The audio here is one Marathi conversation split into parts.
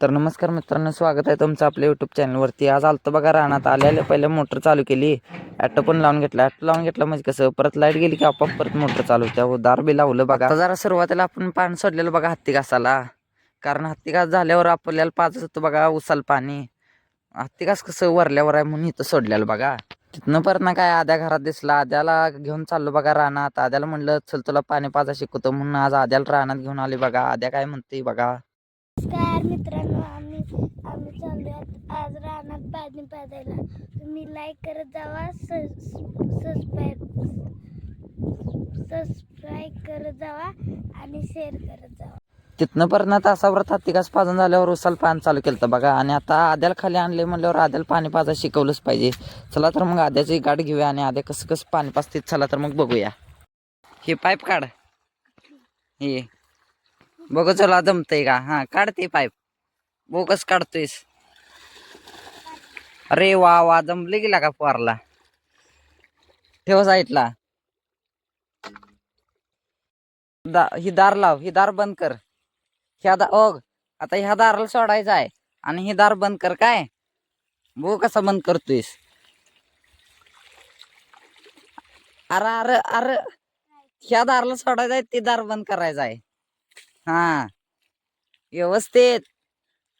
तर नमस्कार मित्रांनो स्वागत आहे तुमचं आपल्या युट्यूब चॅनलवरती आज आलतं बघा रानात आले आले पहिले मोटर चालू केली. ॲटो पण लावून घेतला. ॲटो लावून घेतला म्हणजे कसं परत लाइट गेली की आपोआप परत मोटर चालू होत्या दार बी लावलं बघा. जरा सुरुवातीला आपण पाणी सोडलेलं बघा हत्ती घासाला. कारण हत्ती घास झाल्यावर आपल्याला पाजत होतं बघा उसाल पाणी. हत्ती घास कसं वरल्यावर आहे म्हणून इथं सोडलेलं बघा. तिथनं परत ना काय आद्या घरात दिसला. आद्याला घेऊन चाललो बघा रानात. आद्याला म्हणलं चल तुला पाणी पाजा शिकवतो म्हणून आज आद्याला रानात घेऊन आले बघा. आद्या काय म्हणते बघा. नमस्कार मित्रांनो आम्ही आम्ही चाललो आज रानात पाणी पाजायला. तुम्ही लाईक करत जावा सबस्क्राईब सबस्क्राईब करत जावा आणि शेअर करत जावा. तिथनं परत तासावर तासाभर हत्तीकास पाजून झाल्यावर उसाल पाणी चालू केलं होतं बघा. आणि आता आद्याला खाली आणले म्हणल्यावर आद्याला पाणी पाजा शिकवलंच पाहिजे. चला तर मग आद्याची गाठ घेऊया आणि आद्या कसं कसं पाणी पाजते चला तर मग बघूया. हे पाईप काढ. हे. बघ चला जमतंय का? हा काढते पाईप. बोगस काढतोयस. अरे वा वा जमले गेला का पोरला? ठेव साईटला दा ही दार लाव ही दार बंद कर. ह्या दा ओग आता ह्या दाराला सोडायचा आहे आणि ही दार बंद कर काय? बो कसा बंद करतोयस. अरे अरे अरे ह्या दाराला सोडायचं आहे ते दार बंद करायचं आहे. हा. व्यवस्थित.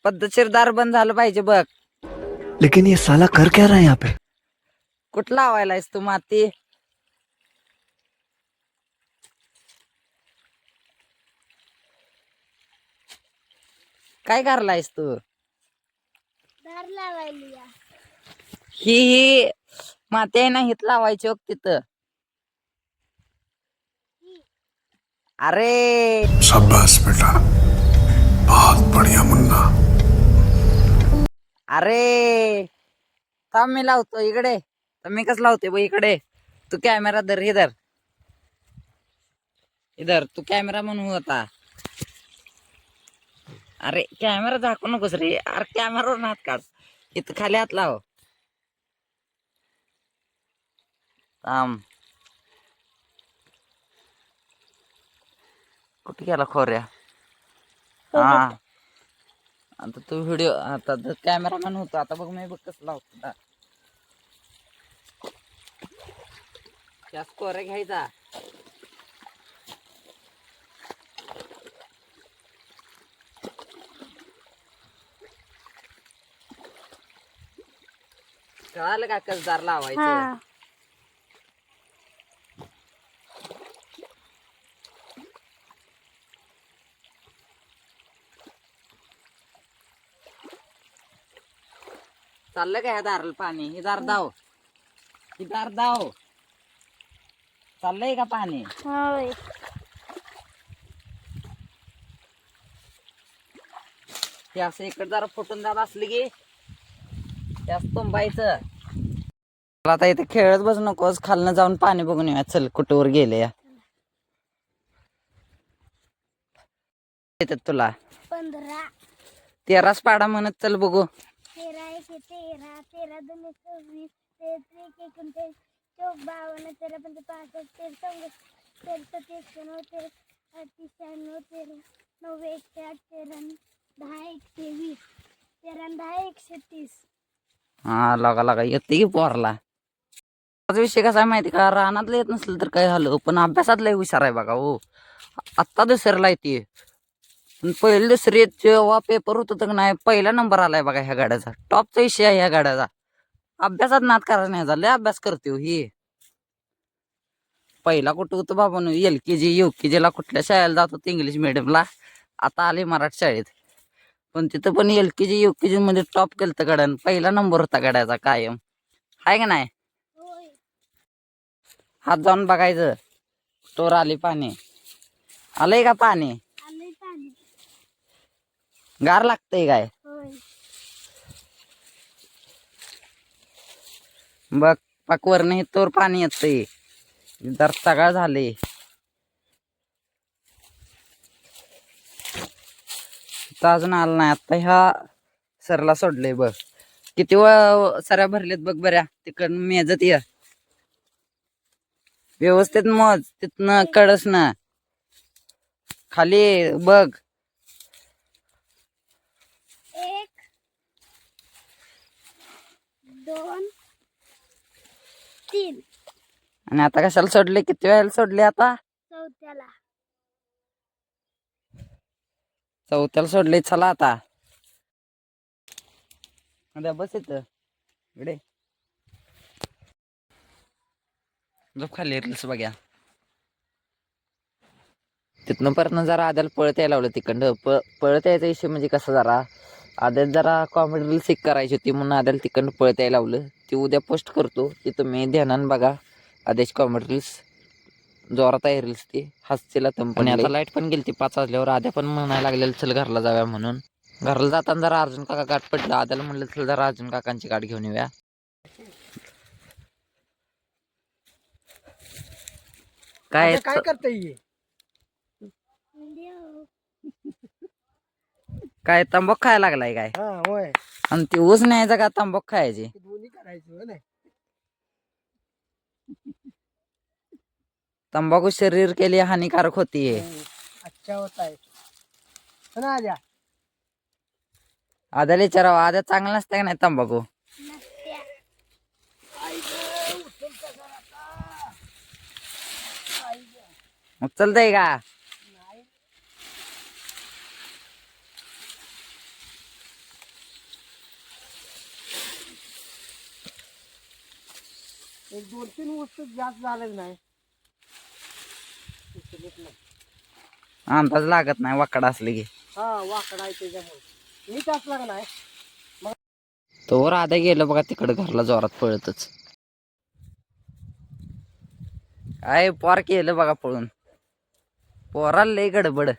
पद्धतशीर दार बंद झालं पाहिजे बघ. लेकिन ये साला कर क्या रहा है यहाँ पे? कुठं लावायलायस तू माती? काय करलायस तू? दार लावायली ही ही माती आहे ना हित लावायची बघ तिथं. अरे! शाबाश बेटा। बहुत बढ़िया मुन्ना। अरे! थांब मी लावतो इकडे. तर मी कसं लावते बघ इकडे. तू कॅमेरा धर इधर इधर तू कॅमेरा म्हणून होता. अरे कॅमेरा झाकू नकोस रे. अरे कॅमेरावर हात काढ. इथं खाली हात लाव. थांब. कुठे गेला खोऱ्या? हा आता तू व्हिडिओ आता कॅमेरामॅन होतो. आता बघ मी बघ कसं लावतो दा. त्या स्कोर घ्यायचा. कळालं का कसदार लावायचं? चाललं का ह्या दाराला पाणी? हे दार दाव. ही दार दाव. चाललंय का पाणी? होय. हे असं इकडे जरा फुटून जात असली की त्यास तुंबायचं. चला आता इथे खेळत बस नकोस. खालनं जाऊन पाणी बघून येऊया. चल कुठवर गेले या. येतात तुला. पंधरा. तेराच पाडा म्हणत चल बघू. तेरा तेरा दोन एक सव्वीस तेरा एक एकोणचाळीस चौक बावन्न तेरा पंच पासष्ट तेरा चौतीस तेरा सत्तीस नऊ तेरा अडतीस शहाण्णव तेरा नव्वद एकशे आठ तेरा दहा एकशे वीस तेरा दहा एकशे तीस. हा लागा लागा येते की पोरला. माझा विषय कसा आहे माहिती का? रानातलं येत नसलं तर काय झालं? पण अभ्यासात लय हुशार आहे बघा हो. आत्ता दुसऱ्याला येते. पण पहिले दुसरी जेव्हा पेपर होत तर नाही पहिला नंबर आलाय बघा ह्या गाड्याचा. टॉपचा विषय आहे ह्या गाड्याचा. अभ्यासात नाद करायचा नाही झाला अभ्यास करते हो ही. पहिला कुठं होतं बाबा एल के जी यू के जीला कुठल्या शाळेला जात होतं इंग्लिश मिडियमला आता आले मराठी शाळेत. पण तिथं पण एल के जी यू के जी मध्ये टॉप केलं गड्यान. पहिला नंबर होता गड्याचा कायम. आहे का नाही? हात जाऊन बघायचं. स्टोर आली पाणी. आलंय का पाणी? गार लागतंय काय? बघ पाकवर नाही तोर पाणी येतंय. जर सगळं झाले. अजून आलं नाही आता ह्या सरला सोडले बघ. किती व सऱ्या भरलेत बघ बऱ्या. तिकडनं मेजत ये. व्यवस्थित मोज तिथनं कडस ना खाली बघ. आणि आता कशाला सोडले? किती वेळेला सोडले आता? चौथ्याला. चौथ्याला सोडले चला आता. आता बस इथं. इकडे. झोप खाली रील्स बघ्या. तिथनं परत जरा आद्याला पळत यायला लावलं तिकडं प पळत यायचा विषय म्हणजे कसं जरा? आद्यात जरा कॉमेडी रील्स एक करायची होती म्हणून आद्याला तिकडनं पळत यायला लावलं. ती उद्या पोस्ट करतो ती तुम्ही ध्यानानं बघा. आदेश कॉमेडी रील्स जोरात आहे रील्स ती. हसतीला पण आता लाइट पण गेली ती पाच वाजल्यावर. आद्या पण म्हणायला लागलेलं चल घरला जाऊया म्हणून. घरला जाताना जरा अर्जुन काका गाठ पडलं. आद्याला म्हणलं चल जरा अर्जुन काकांची गाठ घेऊन येऊया. काय काय करता काय तंबाखू खायला लागलाय काय? हा होय. आणि ती ऊस न्यायचा का तंबाखू खायची? ते दोन्ही करायचं हो नाही? तंबाखू शरीर के लिए हानिकारक होती है. अच्छा होत आहे हो ना आद्या? आद्याला विचारावं आद्या चांगला नसते का नाही तंबाखू? नसत्या. मग चलतंय का? एक दोन तीन वस्तू जास्त झालं नाही. उचलत नाही. अंदाज लागत नाही वाकड असले की. हा वाकडा आहे त्याच्यामुळे. मीच असला का नाही तोवर आद्या गेलं बघा तिकडे घरला जोरात पळतच. काय पोर केलं बघा पळून. पोराला लय गडबड.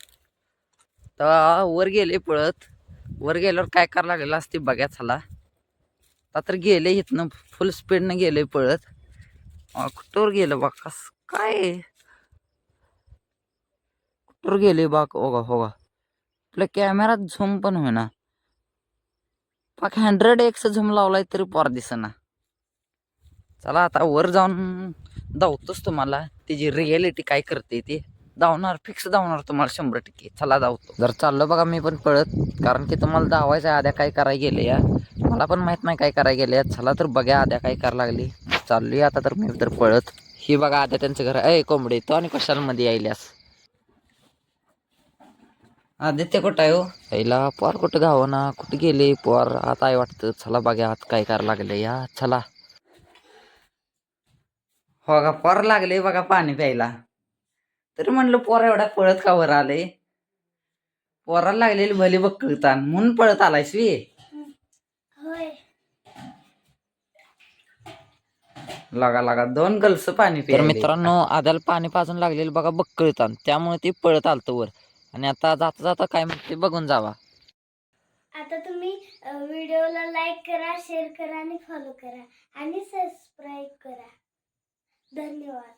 तर वर गेले पळत. वर गेल्यावर काय करायला लागलेलं असते बघा चला. आता तर गेले इथनं फुल स्पीडनं गेले पळत. कुठवर गेलं बा? कस काय? कुठवर गेले बा? होगा होगा. आपल्या कॅमेरात झूम पण होईना. बाक हंड्रेड एक्स झूम लावलाय तरी पोर दिसना. चला आता वर जाऊन धावतोच तुम्हाला. त्याची रिॲलिटी काय करते ती. धावणार फिक्स धावणार तुम्हाला शंभर टक्के. चला धावतो. जर चाललो बघा मी पण पळत. कारण की तुम्हाला धावायचं आहे आद्या काय करायला गेले या? मला पण माहीत नाही काय करायला गेले चला तर बघा आद्या काय करायला लागली. चालली आता तर मी तर पळत. ही बघा आद्या त्यांचं घर. आहे कोंबडे तो आणि कशाला मध्ये यायल्यास? आदित्य कुठं आहे हो? पहिला पोर कुठं गावं ना कुठं गेले पोर? आता आहे वाटतं. चला बघा आत काय करायला लागले या. चला. हो का पोर लागले बघा पाणी प्यायला. तरी म्हणलं पोर एवढा पळत का वर आले पोराला लागलेली भली बघतान म्हणून पळत आलाय स्वी होय लागा लागा. दोन गलस पाणी तर मित्रांनो आद्याला पाणी पाजून लागलेलं बघा बक्कळतान त्यामुळे ती पळत आलतं वर. आणि आता जाता जाता काय म्हणते बघून जावा. आता तुम्ही व्हिडिओला लाईक करा शेअर करा आणि फॉलो करा. आणि सबस्क्राईब करा. धन्यवाद.